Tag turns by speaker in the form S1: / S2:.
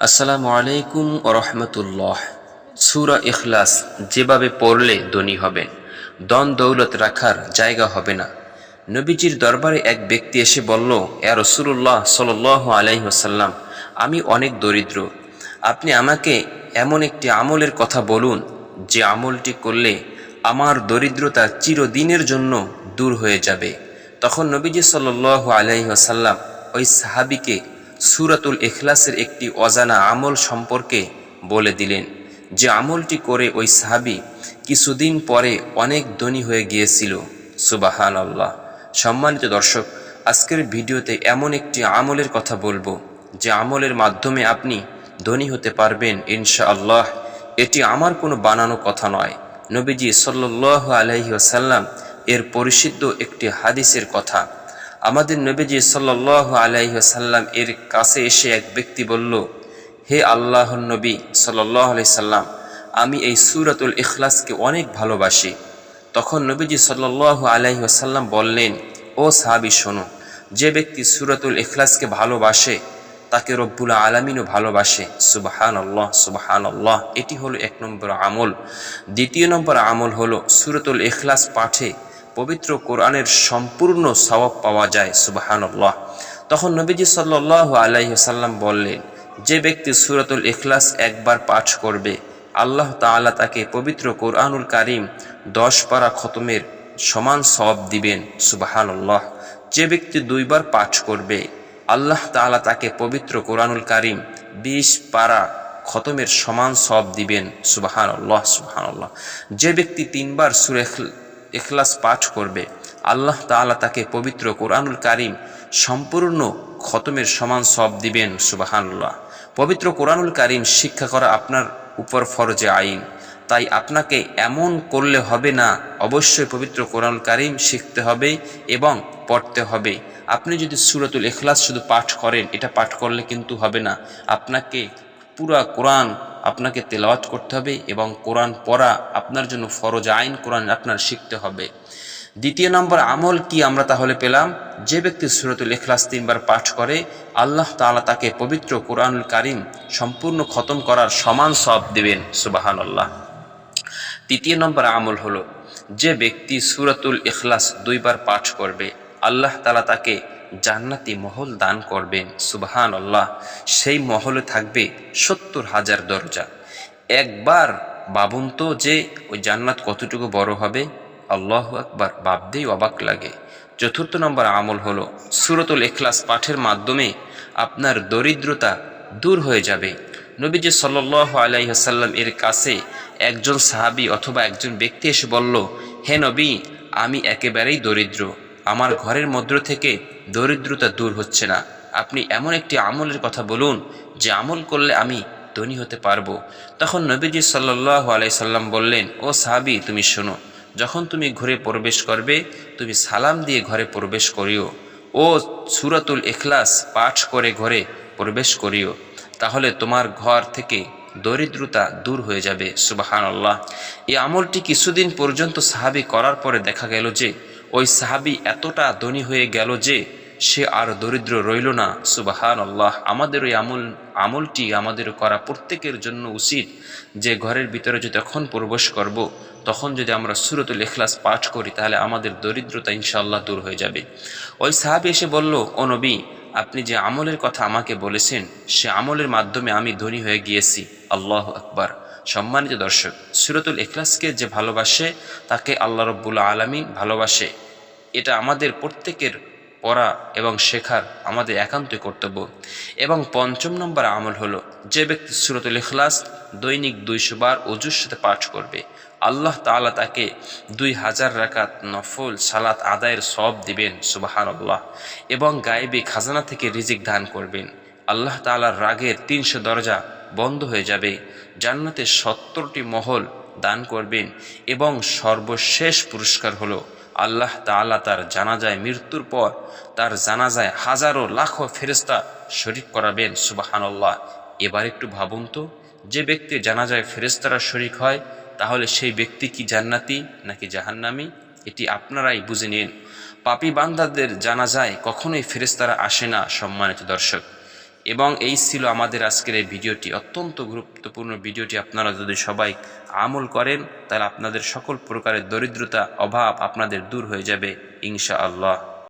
S1: আসসালামু আলাইকুম রহমতুল্লাহ। সুরা ইখলাস যেভাবে পড়লে ধনী হবেন দন দৌলত রাখার জায়গা হবে না। নবীজির দরবারে এক ব্যক্তি এসে বলল এ রসুল্লাহ সাল আলাইসাল্লাম আমি অনেক দরিদ্র। আপনি আমাকে এমন একটি আমলের কথা বলুন, যে আমলটি করলে আমার দরিদ্রতা চিরদিনের জন্য দূর হয়ে যাবে। তখন নবীজি সাল আলাইসাল্লাম ওই সাহাবিকে সুরাতুল এখলাসের একটি অজানা আমল সম্পর্কে বলে দিলেন, যে আমলটি করে ওই সাহাবি কিছুদিন পরে অনেক ধনী হয়ে গিয়েছিল। সুবাহান আল্লাহ সম্মানিত দর্শক, আজকের ভিডিওতে এমন একটি আমলের কথা বলব, যে আমলের মাধ্যমে আপনি ধনী হতে পারবেন ইনশা আল্লাহ এটি আমার কোনো বানানো কথা নয়। নবীজি সাল্লাহ আলহি আসাল্লাম এর পরিষিদ্ধ একটি হাদিসের কথা। আমাদের নবীজি সাল্লাহ আলাইসাল্লাম এর কাছে এসে এক ব্যক্তি বলল, হে আল্লাহ নবী সাল্লাহ সাল্লাম আমি এই সুরাতুল ইখলাসকে অনেক ভালোবাসি। তখন নবীজি সাল্লাহ আলাইসাল্লাম বললেন, ও সাহাবি, শোনো, যে ব্যক্তি সুরাতুল ইখলাসকে ভালোবাসে, তাকে রব্বুল আলমিনও ভালোবাসে। সুবাহান আল্লাহ সুবাহান আল্লাহ এটি হলো এক নম্বর আমল। দ্বিতীয় নম্বর আমল হলো সুরতুল ইখলাস পাঠে পবিত্র কোরআনের সম্পূর্ণ সওয়াব পাওয়া যায় সুবাহান্লাহ তখন নবীজি সাল্লাহ আলাইসাল্লাম বললেন, যে ব্যক্তি সুরতুল ইখলাস একবার পাঠ করবে, আল্লাহ তাআলা তাকে পবিত্র কোরআনুল কারিম দশ পারা খতমের সমান সব দিবেন সুবাহান্লাহ যে ব্যক্তি দুইবার পাঠ করবে, আল্লাহ তাআলা তাকে পবিত্র কোরআনুল কারিম বিশ পারা খতমের সমান সব দিবেন সুবাহান আল্লাহ সুবাহান যে ব্যক্তি তিনবার সুরে এখলাস পাঠ করবে। আল্লাহ তাআলা তাকে পবিত্র কোরআনুল কারিম সম্পূর্ণ খতমের সমান সব দিবেন, সুবাহানুল্লাহ। পবিত্র কোরআনুল কারিম শিক্ষা করা আপনার উপর ফরজে আইন। তাই আপনাকে এমন করলে হবে না, অবশ্যই পবিত্র কোরআনুল কারিম শিখতে হবে এবং পড়তে হবে। আপনি যদি সুরতুল এখলাস শুধু পাঠ করেন, এটা পাঠ করলে কিন্তু হবে না। আপনাকে পুরা কোরআন আপনাকে তেলাওয়াত করতে হবে এবং কোরআন পড়া আপনার জন্য ফরজ আইন, কোরআন আপনার শিখতে হবে। দ্বিতীয় নম্বর আমল কি আমরা তাহলে পেলাম? যে ব্যক্তি সুরতুল এখলাস তিনবার পাঠ করে, আল্লাহ তালা তাকে পবিত্র কোরআনুল কারিম সম্পূর্ণ খতম করার সমান সব দেবেন সুবাহান আল্লাহ তৃতীয় নম্বর আমল হলো, যে ব্যক্তি সুরতুল এখলাস দুইবার পাঠ করবে, আল্লাহ তালা তাকে জান্নাতি মহল দান করবেন সুবহান আল্লাহ সেই মহলে থাকবে সত্তর হাজার দরজা। একবার বাবুন তো যে ওই জান্নাত কতটুকু বড় হবে। আল্লাহ একবার ভাবতেই অবাক লাগে। চতুর্থ নম্বর আমল হলো, সুরতুল এখলাস পাঠের মাধ্যমে আপনার দরিদ্রতা দূর হয়ে যাবে। নবীজি সাল্ল আলাইসাল্লাম এর কাছে একজন সাহাবি অথবা একজন ব্যক্তি এসে বলল, হে নবী, আমি একেবারেই দরিদ্র। আমার ঘরের মধ্য থেকে দরিদ্রতা দূর হচ্ছে না। আপনি এমন একটি আমলের কথা বলুন, যে আমল করলে আমি ধনী হতে পারব। তখন নবীজি সাল্লাহ আলাইসাল্লাম বললেন, ও সাহাবি, তুমি শোনো, যখন তুমি ঘরে প্রবেশ করবে, তুমি সালাম দিয়ে ঘরে প্রবেশ করিও। ও সুরাতুল এখলাস পাঠ করে ঘরে প্রবেশ করিও। তাহলে তোমার ঘর থেকে দরিদ্রতা দূর হয়ে যাবে। সুবাহান আল্লাহ এই আমলটি কিছুদিন পর্যন্ত সাহাবি করার পরে দেখা গেল যে ওই সাহাবি এতটা ধনী হয়ে গেল যে সে আর দরিদ্র রইল না। সুবাহান আল্লাহ আমাদের ওই আমল, আমলটি আমাদের করা প্রত্যেকের জন্য উচিত যে ঘরের ভিতরে যদি তখন প্রবেশ করব, তখন যদি আমরা সুরতুল এখলাস পাঠ করি, তাহলে আমাদের দরিদ্রতা ইনশাল্লাহ দূর হয়ে যাবে। ওই সাহাবি এসে বলল, ও নবী, আপনি যে আমলের কথা আমাকে বলেছেন, সে আমলের মাধ্যমে আমি ধনী হয়ে গিয়েছি। আল্লাহ আকবার। সম্মানিত দর্শক, সুরতুল এখলাসকে যে ভালোবাসে, তাকে আল্লাহ রব্বুল আলমী ভালোবাসে। এটা আমাদের প্রত্যেকের পড়া এবং শেখার আমাদের একান্তই কর্তব্য। এবং পঞ্চম নম্বর আমল হলো, যে ব্যক্তি সুরতুল ইখলাস দৈনিক দুইশো বার অজুর সাথে পাঠ করবে, আল্লাহ তালা তাকে দুই হাজার রাকাত নফল সালাত আদায়ের সব দিবেন সুবাহান আল্লাহ এবং গায়েবী খাজানা থেকে রিজিক দান করবেন। আল্লাহ তালার রাগের তিনশো দরজা বন্ধ হয়ে যাবে, জান্নাতের সত্তরটি মহল দান করবেন, এবং সর্বশেষ পুরস্কার হলো আল্লাহ তাআলা তার জানাজায় মৃত্যুর পর তার জানাজায় হাজারো লাখো ফেরেস্তা শরিক করাবেন, সুবাহানল্লাহ। এবার একটু ভাবুন তো, যে ব্যক্তির জানাজায় ফেরেস্তারা শরিক হয়, তাহলে সেই ব্যক্তি কি জান্নাতি নাকি জাহান্নামি? এটি আপনারাই বুঝে নিন। পাপি বান্দাদের জানা যায় কখনোই ফেরেস্তারা আসে না, সম্মানিত দর্শক। এবং এই ছিল আমাদের আজকের এই ভিডিওটি। অত্যন্ত গুরুত্বপূর্ণ ভিডিওটি। আপনারা যদি সবাই আমল করেন, তাহলে আপনাদের সকল প্রকারের দরিদ্রতা, অভাব আপনাদের দূর হয়ে যাবে ইনশা আল্লাহ